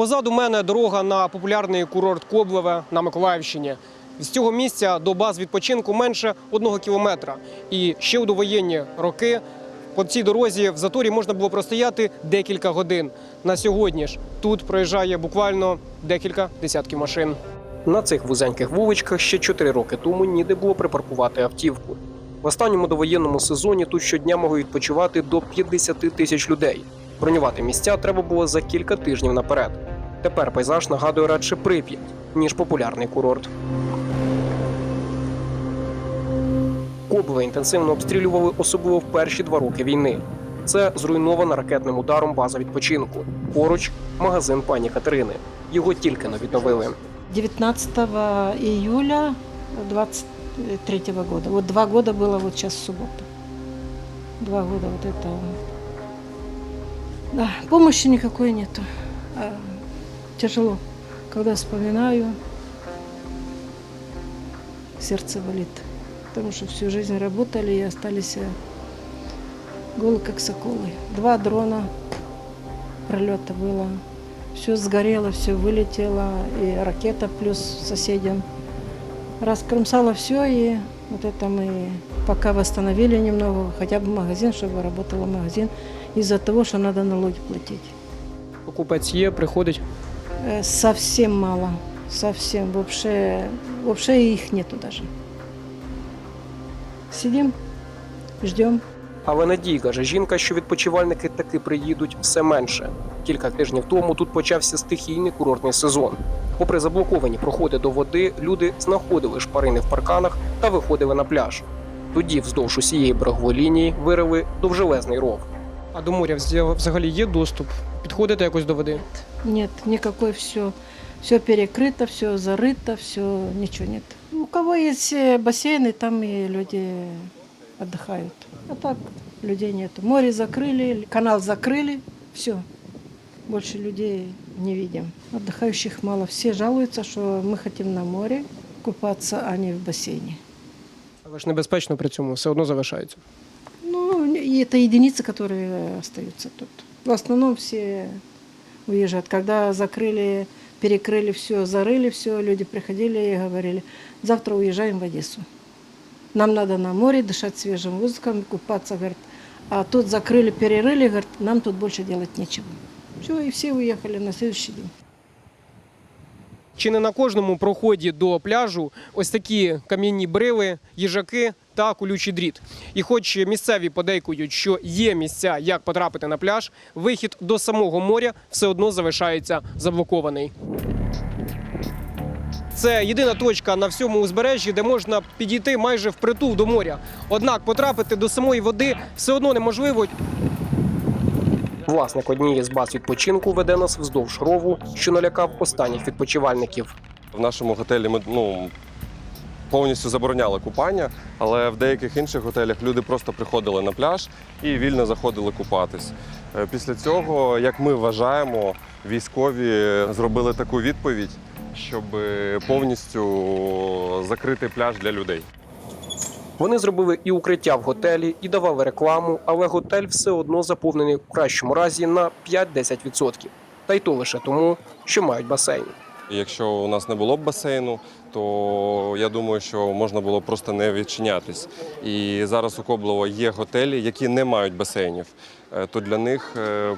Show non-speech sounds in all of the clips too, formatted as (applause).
Позаду мене дорога на популярний курорт Коблеве на Миколаївщині. З цього місця до баз відпочинку менше одного кілометра. І ще у довоєнні роки по цій дорозі в заторі можна було простояти декілька годин. На сьогодні ж тут проїжджає буквально декілька десятків машин. На цих вузеньких вуличках ще 4 роки тому ніде було припаркувати автівку. В останньому довоєнному сезоні тут щодня могли відпочивати до 50 тисяч людей. Бронювати місця треба було за кілька тижнів наперед. Тепер пейзаж нагадує радше Прип'ять, ніж популярний курорт. Коблеве інтенсивно обстрілювали особливо в перші два роки війни. Це зруйнована ракетним ударом база відпочинку. Поруч магазин пані Катерини. Його тільки не відновили. 19 июля 23 года. Вот два года было вот сейчас в. Два года вот это. Да, помощи никакой нету. А, тяжело. Когда вспоминаю, сердце болит. Потому что всю жизнь работали и остались э, голы как соколы. Два дрона пролета было. Все сгорело, все вылетело, и ракета плюс соседям. Раскромсало все, и вот это мы пока восстановили немного, хотя бы магазин, чтобы работал магазин, из-за того, что надо налоги платить. Покупець є, приходить. Э, Совсем мало, совсем, вообще, вообще их нету даже. Сидим, ждем. Але Надій каже, жінка, що відпочивальники таки приїдуть все менше. Кілька тижнів тому тут почався стихійний курортний сезон. Попри заблоковані проходи до води, люди знаходили шпарини в парканах та виходили на пляж. Тоді вздовж усієї берегової лінії вирили довжелезний ров. А до моря взагалі є доступ? Підходите якось до води? Нет, никакой все. Все перекрыто, все зарыто, все, ничего нет. У кого есть э, бассейны, там и люди отдыхают. А так людей нет. Море закрыли, канал закрыли, все. Больше людей не видим. Отдыхающих мало. Все жалуются, что мы хотим на море купаться, а не в бассейне. Але ж небезпечно при цьому все одно залишається. Ну, и это единицы, которые остаются тут. В основном все уезжают. Когда закрыли, перекрыли все, зарыли все, люди приходили и говорили, завтра уезжаем в Одессу. Нам надо на море дышать свежим воздухом, купаться, говорит. А тут закрыли, перерыли, говорит, нам тут больше делать нечего. Все, и все уехали на следующий день. Чи не на кожному проході до пляжу ось такі кам'яні брили, їжаки та колючий дріт. І хоч місцеві подейкують, що є місця, як потрапити на пляж, вихід до самого моря все одно залишається заблокований. Це єдина точка на всьому узбережжі, де можна підійти майже впритул до моря. Однак потрапити до самої води все одно неможливо. Власник однієї з баз відпочинку веде нас вздовж рову, що налякав останніх відпочивальників. В нашому готелі ми ну, повністю забороняли купання, але в деяких інших готелях люди просто приходили на пляж і вільно заходили купатись. Е, Після цього, як ми вважаємо, військові зробили таку відповідь, щоб повністю закрити пляж для людей. Вони зробили і укриття в готелі, і давали рекламу, але готель все одно заповнений в кращому разі на 5-10%. Та й то лише тому, що мають басейн. Якщо у нас не було б басейну, то я думаю, що можна було просто не відчинятись. І зараз у Коблово є готелі, які не мають басейнів. Е, То для них е,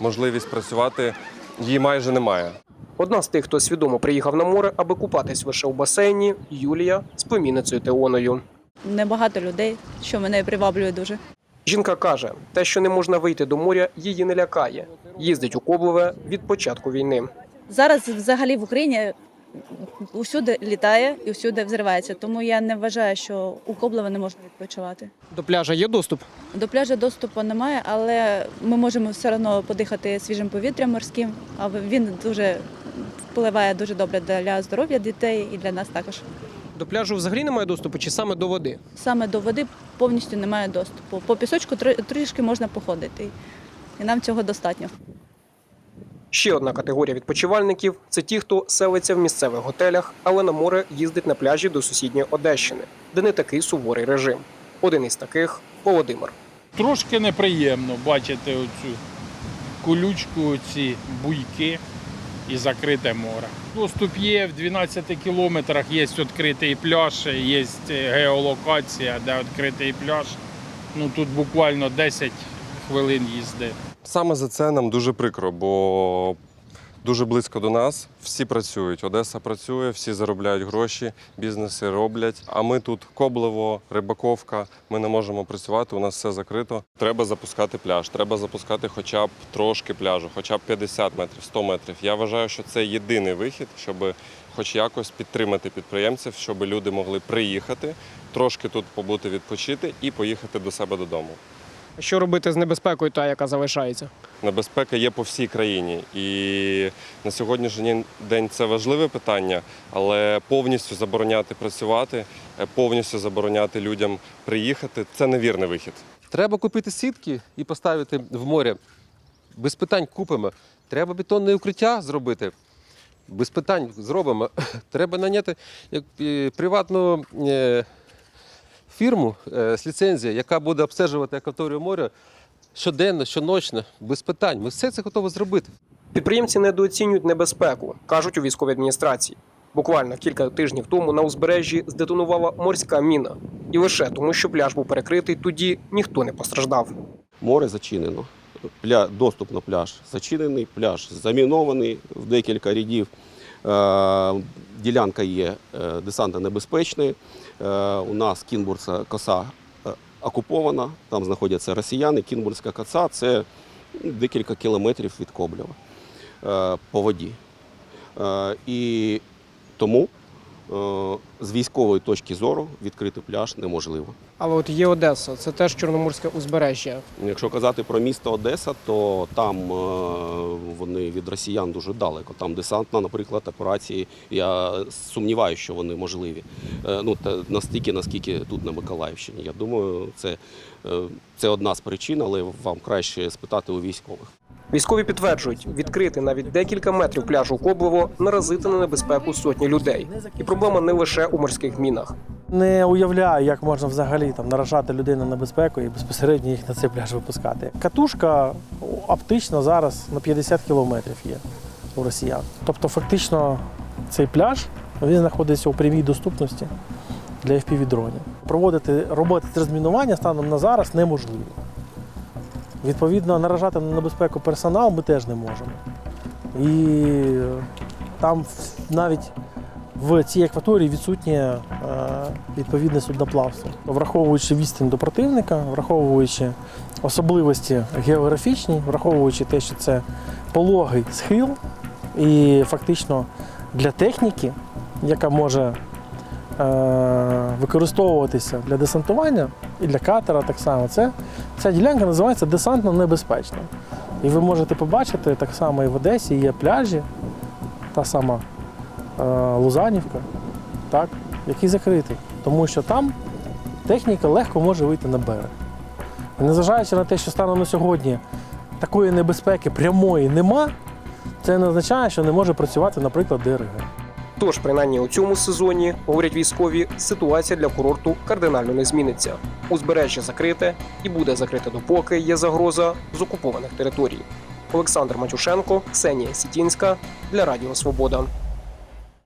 можливість працювати її майже немає. Одна з тих, хто свідомо приїхав на море, аби купатись лише у басейні, Юлія з племінницею Теоною. Небагато людей, що мене приваблює дуже. Жінка каже, те, що не можна вийти до моря, її не лякає. Їздить у Коблеве від початку війни. Зараз взагалі в Україні усюди літає і усюди взривається. Тому я не вважаю, що у Коблево не можна відпочивати. До пляжа є доступ. До пляжу доступу немає, але ми можемо все одно подихати свіжим повітрям морським. А він дуже впливає дуже добре для здоров'я дітей і для нас також. До пляжу взагалі немає доступу, чи саме до води? Саме до води повністю немає доступу. По пісочку трішки можна походити, і нам цього достатньо. Ще одна категорія відпочивальників це ті, хто селиться в місцевих готелях, але на море їздить на пляжі до сусідньої Одещини, де не такий суворий режим. Один із таких Володимир. Трошки неприємно бачити оцю колючку, ці буйки і закрите море. Доступ є в 12 кілометрах, є відкритий пляж, є геолокація, де відкритий пляж. Ну тут буквально 10 хвилин їзди. Саме за це нам дуже прикро, бо дуже близько до нас всі працюють. Одеса працює, всі заробляють гроші, бізнеси роблять. А ми тут Коблево, Рибаковка. Ми не можемо працювати. У нас все закрито. Треба запускати пляж. Треба запускати хоча б трошки пляжу, хоча б 50 метрів, 100 метрів. Я вважаю, що це єдиний вихід, щоб хоч якось підтримати підприємців, щоб люди могли приїхати, трошки тут побути, відпочити і поїхати до себе додому. Що робити з небезпекою, та яка залишається? Небезпека є по всій країні, і на сьогоднішній день це важливе питання, але повністю забороняти працювати, е, повністю забороняти людям приїхати це невірний вихід. Треба купити сітки і поставити в море. Без питань купимо. Треба бетонне укриття зробити. Без питань зробимо. (clears throat) Треба наняти як, е, приватну е, фірму е, з ліцензією, яка буде обстежувати акваторію моря щоденно, щоночно, без питань. Ми все це готові зробити. Підприємці недооцінюють небезпеку, кажуть у військовій адміністрації. Буквально кілька тижнів тому на узбережжі здетонувала морська міна. І лише тому, що пляж був перекритий, тоді ніхто не постраждав. Море зачинено. Пля... Доступ на пляж зачинений, пляж замінований в декілька рядів. Е, Ділянка є десанта небезпечною. Е, У нас Кінбурзька коса е, окупована, там знаходяться росіяни. Кінбурзька коса це декілька кілометрів від Коблєва е, по воді. Е, І тому е, з військової точки зору відкрити пляж неможливо. Але от є Одеса, це теж Чорноморське узбережжя. Якщо казати про місто Одеса, то там е, вони від росіян дуже далеко. Там десантна, наприклад, операції. Я сумніваюся, що вони можливі. Е, Ну та настільки, наскільки тут на Миколаївщині. Я думаю, це, е, це одна з причин, але вам краще спитати у військових. Військові підтверджують, відкрити навіть декілька метрів пляжу Коблево наразити на небезпеку сотні людей. І проблема не лише у морських мінах. Не уявляю, як можна взагалі там наражати людей на небезпеку і безпосередньо їх на цей пляж випускати. Катушка оптично зараз на 50 кілометрів є у росіян. Тобто, фактично, цей пляж він знаходиться у прямій доступності для FPV-дронів. Проводити роботи з розмінування станом на зараз неможливо. Відповідно, наражати на небезпеку персонал ми теж не можемо. І там навіть в цій акваторії відсутнє е, відповідне судноплавство. Враховуючи відстань до противника, враховуючи особливості географічні, враховуючи те, що це пологий схил, і фактично для техніки, яка може е, використовуватися для десантування і для катера так само, це, ця ділянка називається десантно небезпечна. І ви можете побачити так само і в Одесі є пляжі, та сама е, Лузанівка, так, який закритий. Тому що там техніка легко може вийти на берег. І незважаючи на те, що станом на сьогодні такої небезпеки прямої нема, це не означає, що не може працювати, наприклад, ДРГ. Тож, принаймні у цьому сезоні, говорять військові, ситуація для курорту кардинально не зміниться. Узбережжя закрите і буде закрите допоки є загроза з окупованих територій. Олександр Матюшенко, Ксенія Сітінська для Радіо Свобода.